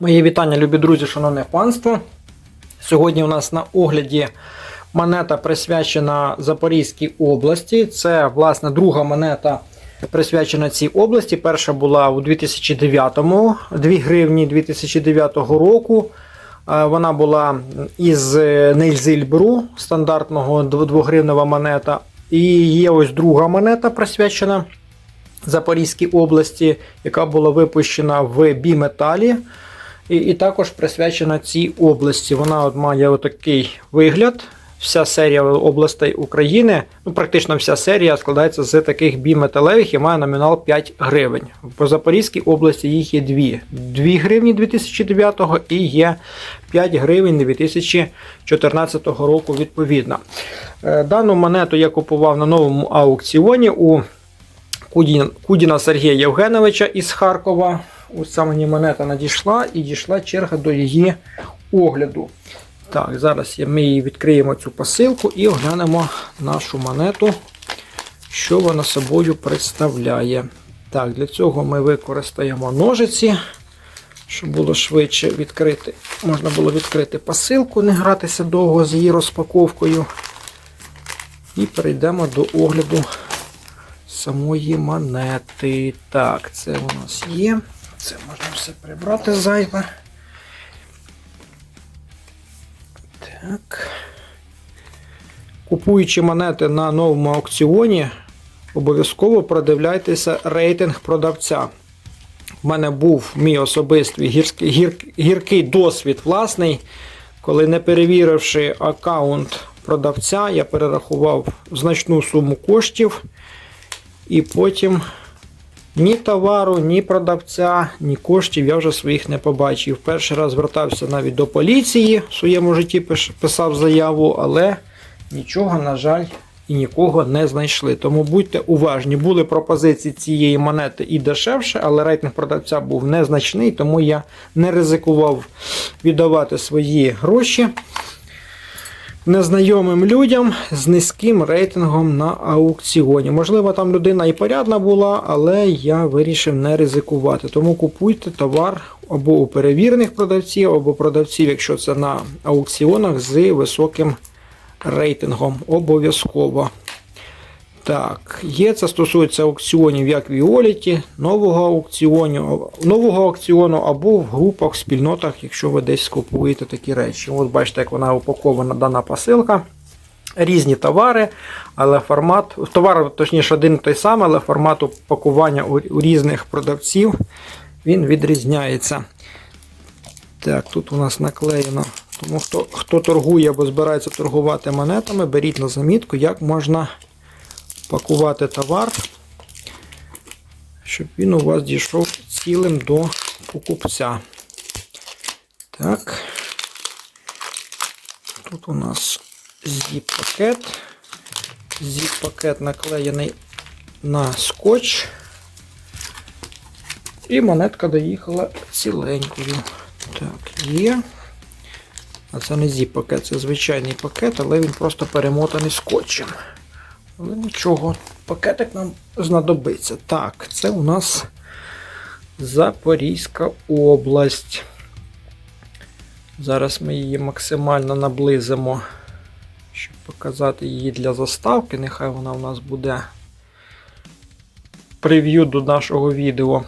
Мої вітання, любі друзі, шановне панство. Сьогодні у нас на огляді монета присвячена Запорізькій області. Це, власне, друга монета присвячена цій області. Перша була у 2009-му, 2 гривні 2009 року. Е, Вона була із Нейзильбру, стандартного 2-гривнева монета. І є ось друга монета присвячена Запорізькій області, яка була випущена в біметалі. І, і також присвячена цій області. Вона от має отакий вигляд. Вся серія областей України, ну практично вся серія складається з таких біметалевих і має номінал 5 гривень. По Запорізькій області їх є дві. 2 гривні 2009 і є 5 гривень 2014 року відповідно. Е, Дану монету я купував на новому аукціоні у Кудіна Сергія Євгеновича із Харкова. Ось ця мені монета надійшла і дійшла черга до її огляду. Так, зараз ми її відкриємо цю посилку і оглянемо нашу монету, що вона собою представляє. Так, для цього ми використаємо ножиці, щоб було швидше відкрити. Можна було відкрити посилку, не гратися довго з її розпаковкою. І перейдемо до огляду самої монети. Так, це у нас є. Це можна все прибрати зайве. Так. Купуючи монети на новому аукціоні, обов'язково продивляйтеся рейтинг продавця. У мене був мій особистий гірський, гір, гіркий досвід власний, коли не перевіривши аккаунт продавця, я перерахував значну суму коштів. І потім ні товару, ні продавця, ні коштів я вже своїх не побачив. Перший раз звертався навіть до поліції в своєму житті, писав заяву, але нічого, на жаль, і нікого не знайшли. Тому будьте уважні. Були пропозиції цієї монети і дешевше, але рейтинг продавця був незначний, тому я не ризикував віддавати свої гроші незнайомим людям з низьким рейтингом на аукціоні. Можливо, там людина і порядна була, але я вирішив не ризикувати. Тому купуйте товар або у перевірених продавців, або продавців, якщо це на аукціонах з високим рейтингом. Обов'язково. Так, є це стосується аукціонів як в Іоліті, нового аукціону, нового аукціону або в групах, в спільнотах, якщо ви десь купуєте такі речі. От бачите, як вона упакована дана посилка. Різні товари, але формат, товар, точніше, один той самий, але формат упакування у різних продавців він відрізняється. Так, тут у нас наклеєно. Тому хто, хто торгує або збирається торгувати монетами, беріть на замітку, як можна пакувати товар, щоб він у вас дійшов цілим до покупця. Так. Тут у нас зіп-пакет. Зіп-пакет наклеєний на скотч. І монетка доїхала ціленькою. Так, є. А це не зіп-пакет, це звичайний пакет, але він просто перемотаний скотчем. Але нічого, пакетик нам знадобиться. Так, це у нас Запорізька область. Зараз ми її максимально наблизимо, щоб показати її для заставки. Нехай вона у нас буде прев'ю до нашого відео.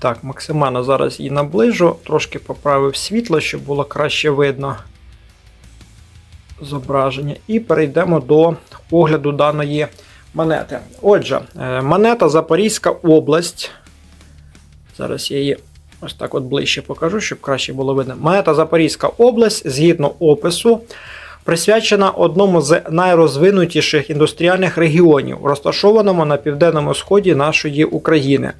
Так, максимально зараз її наближу, трошки поправив світло, щоб було краще видно зображення. І перейдемо до огляду даної монети. Отже, е, монета Запорізька область. Зараз я її ось так от ближче покажу, щоб краще було видно. Монета Запорізька область, згідно опису, присвячена одному з найрозвинутіших індустріальних регіонів, розташованому на південному сході нашої України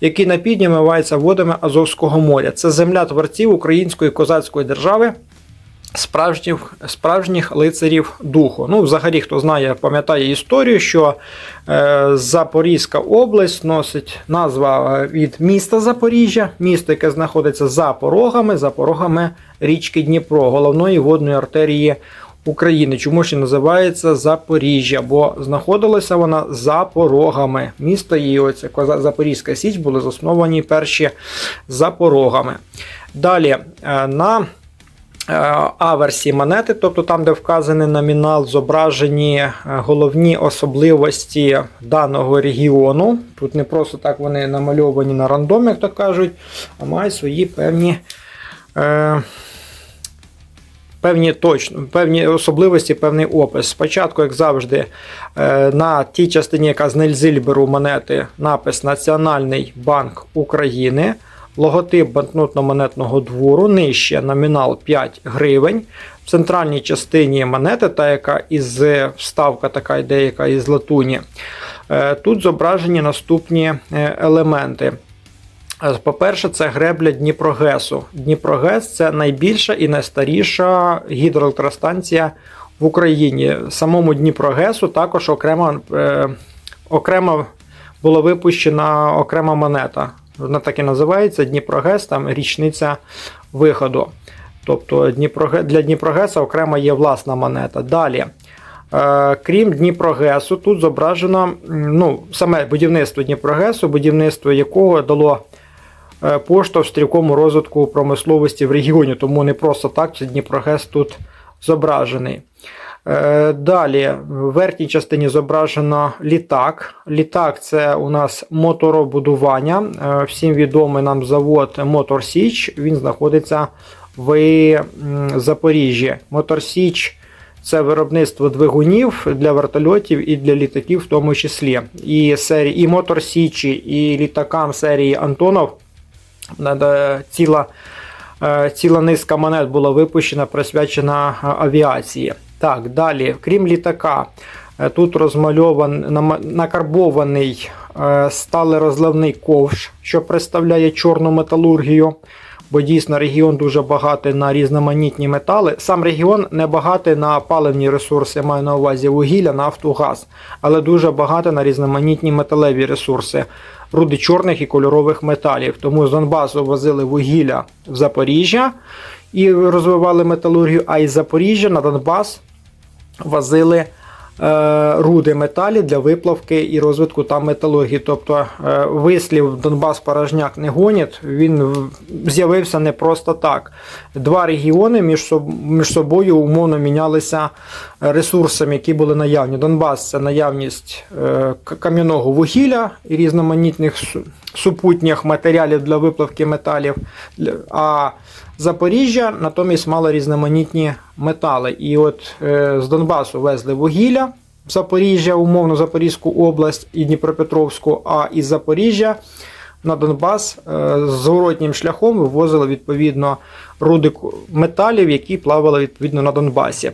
який на півдні мивається водами Азовського моря. Це земля творців української козацької держави, справжніх, справжніх лицарів духу. Ну, взагалі, хто знає, пам'ятає історію, що е, Запорізька область носить назва е, від міста Запоріжжя, місто, яке знаходиться за порогами, за порогами річки Дніпро, головної водної артерії України. Чому ще називається Запоріжжя? Бо знаходилася вона за порогами. Місто її, оця Запорізька Січ, були засновані перші за порогами. Далі е, на е, аверсі монети, тобто там, де вказаний номінал, зображені е, головні особливості даного регіону. Тут не просто так вони намальовані на рандом, як то кажуть, а мають свої певні. Певні точно, певні особливості, певний опис. Спочатку, як завжди, е, на тій частині, яка з Нельзильберу монети, напис Національний банк України, логотип банкнотно-монетного двору, нижче номінал 5 гривень. В центральній частині монети, та яка із вставка, така йде, яка із латуні. Е, Тут зображені наступні е, елементи. Е, По-перше, це гребля Дніпрогесу. Дніпрогес це найбільша і найстаріша гідроелектростанція в Україні. Самому Дніпрогесу також окремо, е, окремо була випущена окрема монета. Вона так і називається Дніпрогес, там річниця виходу. Тобто для Дніпрогеса окремо є власна монета. Далі. Е, Крім Дніпрогесу, тут зображено ну, саме будівництво Дніпрогесу, будівництво якого дало поштовх стрілкому розвитку промисловості в регіоні, тому не просто так це Дніпрогес тут зображений. Е, Далі, в верхній частині зображено літак. Літак це у нас моторобудування. Е, Всім відомий нам завод Мотор Січ. Він знаходиться в Запоріжжі. Мотор Січ це виробництво двигунів для вертольотів і для літаків, в тому числі. І серії, і Мотор Січі, і літакам серії Антонов е, ціла, е, ціла низка монет була випущена, присвячена е, авіації. Так, далі, крім літака, е, тут розмальован, нама- накарбований е, сталерозливний ковш, що представляє чорну металургію. Бо дійсно регіон дуже багатий на різноманітні метали. Сам регіон не багатий на паливні ресурси, я маю на увазі вугілля, нафту, газ, але дуже багатий на різноманітні металеві ресурси, руди чорних і кольорових металів. Тому з Донбасу возили вугілля в Запоріжжя і розвивали металургію, а із Запоріжжя на Донбас возили руди металів для виплавки і розвитку там металургії. Тобто е, вислів Донбас порожняк не гонять, він з'явився не просто так. Два регіони між собою умовно мінялися ресурсами, які були наявні. Донбас це наявність е, кам'яного вугілля і різноманітних супутніх матеріалів для виплавки металів. А Запоріжжя натомість мало різноманітні метали. І от е, з Донбасу везли вугілля в Запоріжжя, умовно Запорізьку область і Дніпропетровську, а із Запоріжжя на Донбас е, з зворотнім шляхом вивозили відповідно руди металів, які плавали відповідно на Донбасі.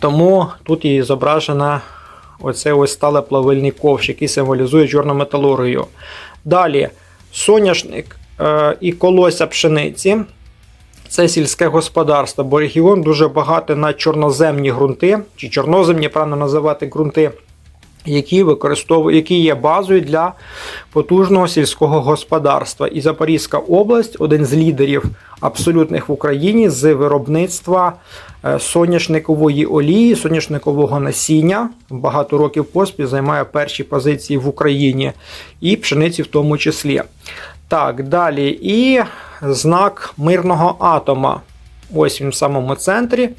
Тому тут і зображена оце ось сталеплавильний ковш, який символізує чорну металургію. Далі соняшник е, і колося пшениці. Це сільське господарство, бо регіон дуже багатий на чорноземні ґрунти, чи чорноземні, правильно називати ґрунти, які використовують, які є базою для потужного сільського господарства. І Запорізька область один з лідерів абсолютних в Україні з виробництва е, соняшникової олії, соняшникового насіння. Багато років поспіль займає перші позиції в Україні і пшениці в тому числі. Так, далі. І знак мирного атома. Ось він в самому центрі.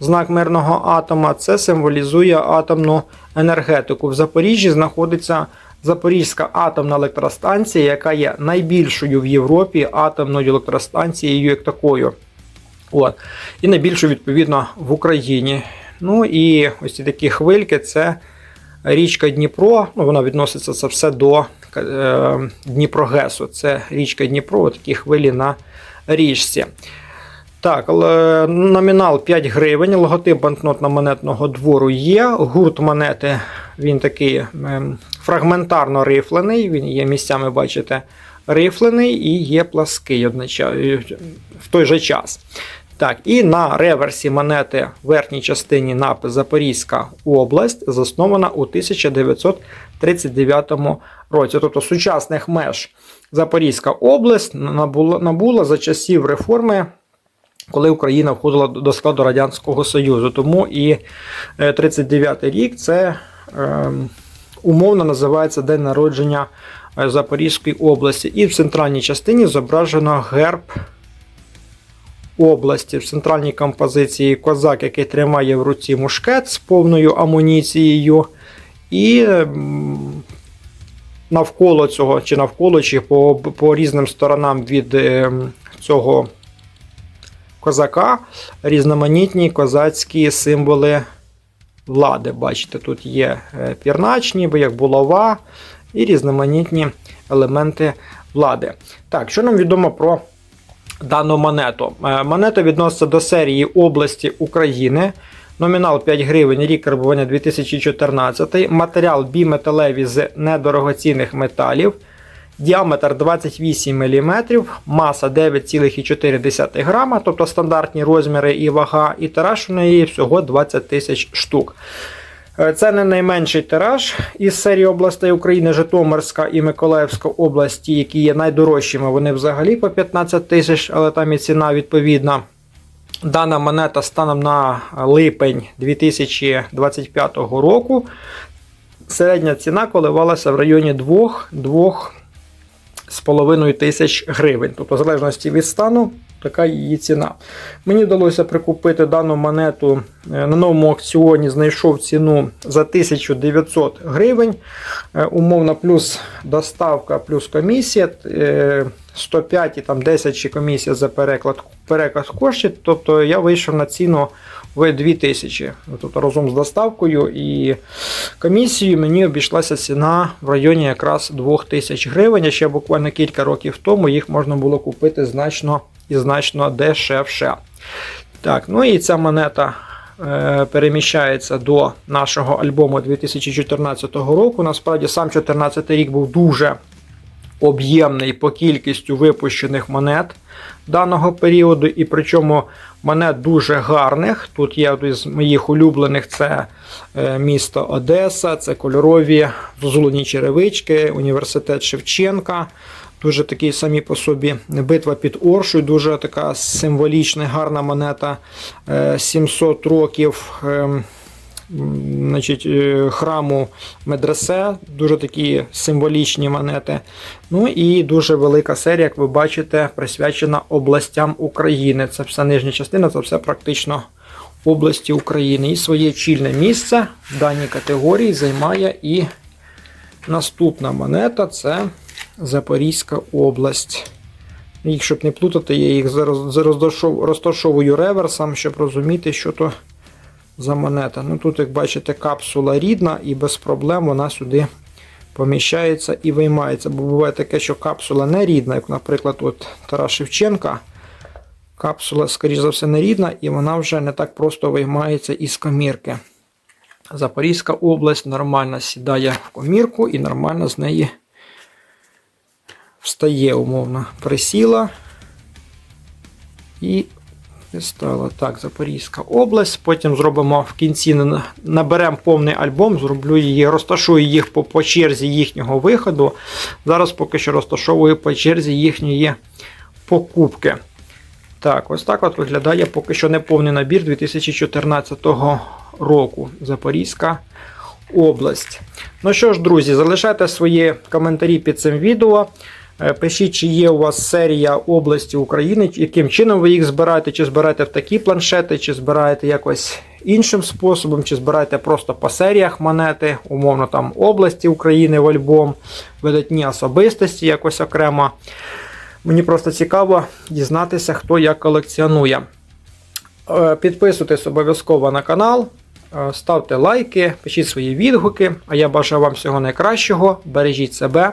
Знак мирного атома це символізує атомну енергетику. В Запоріжжі знаходиться Запорізька атомна електростанція, яка є найбільшою в Європі атомною електростанцією як такою. От. І найбільшою, відповідно, в Україні. Ну і ось ці такі хвильки це річка Дніпро. Ну, вона відноситься це все до Дніпрогесу. Це річка Дніпро, такі хвилі на річці. Так, номінал 5 гривень, логотип банкнотно-монетного двору є. Гурт монети він такий ем, фрагментарно рифлений. Він є місцями, бачите, рифлений і є плаский одноча- в той же час. Так, і на реверсі монети в верхній частині напис Запорізька область заснована у 1939 році. Тобто сучасних меж Запорізька область набула, набула за часів реформи, коли Україна входила до складу Радянського Союзу. Тому і 39 рік це е, умовно називається День народження е, Запорізької області. І в центральній частині зображено герб області. В центральній композиції козак, який тримає в руці мушкет з повною амуніцією. І навколо цього, чи навколо, чи по, по різним сторонам від е, цього козака різноманітні козацькі символи влади. Бачите, тут є е, пірнач, ніби як булава, і різноманітні елементи влади. Так, що нам відомо про дану монету? Е, Монета відноситься до серії області України. Номінал 5 гривень, рік карбування 2014, матеріал біметалеві з недорогоцінних металів, діаметр 28 мм, маса 9,4 грама, тобто стандартні розміри і вага, і тираж у неї всього 20 тисяч штук. Е, Це не найменший тираж із серії областей України, Житомирська і Миколаївська області, які є найдорожчими. Вони взагалі по 15 тисяч, але там і ціна відповідна. Дана монета станом на липень 2025 року. Середня ціна коливалася в районі 2-2,5 тисяч гривень. Тобто, в залежності від стану, така її ціна. Мені вдалося прикупити дану монету е, на новому аукціоні, знайшов ціну за 1900 гривень. Е, Умовно, плюс доставка, плюс комісія. е, 105 і там 10 чи комісія за переклад, переказ коштів. Тобто я вийшов на ціну в 2000. Тобто разом з доставкою і комісією мені обійшлася ціна в районі якраз 2000 гривень. Ще буквально кілька років тому їх можна було купити значно і значно дешевше. Так, ну і ця монета. е, Переміщається до нашого альбому 2014 року. Насправді сам 2014 рік був дуже об'ємний по кількістю випущених монет даного періоду, і причому монет дуже гарних. Тут є з моїх улюблених це е, місто Одеса, це кольорові зозулені черевички, університет Шевченка. Дуже такий самі по собі битва під Оршою, дуже така символічна, гарна монета. е, 700 років. ем, значить, е, храму медресе, дуже такі символічні монети. Ну і дуже велика серія, як ви бачите, присвячена областям України. Це вся нижня частина, це все практично області України. І своє чільне місце в даній категорії займає і наступна монета це Запорізька область. Їх, щоб не плутати, я їх розташовую реверсом, щоб розуміти, що то за монета. Ну тут, як бачите, капсула рідна і без проблем вона сюди поміщається і виймається. Бо буває таке, що капсула не рідна, як, наприклад, от Тарас Шевченка. Капсула, скоріш за все, не рідна, і вона вже не так просто виймається із комірки. Запорізька область нормально сідає в комірку і нормально з неї встає, умовно. Присіла і стала. Так, Запорізька область. Потім зробимо в кінці, наберемо повний альбом, зроблю її, розташую їх по, по черзі їхнього виходу. Зараз поки що розташовую по черзі їхньої покупки. Так, ось так от виглядає поки що неповний набір 2014 року. Запорізька область. Ну що ж, друзі, залишайте свої коментарі під цим відео. Е, Пишіть, чи є у вас серія області України, яким чином ви їх збираєте, чи збираєте в такі планшети, чи збираєте якось іншим способом, чи збираєте просто по серіях монети, умовно там області України в альбом, видатні особистості якось окремо. Мені просто цікаво дізнатися, хто як колекціонує. Е, Підписуйтесь обов'язково на канал, е, ставте лайки, пишіть свої відгуки. А я бажаю вам всього найкращого. Бережіть себе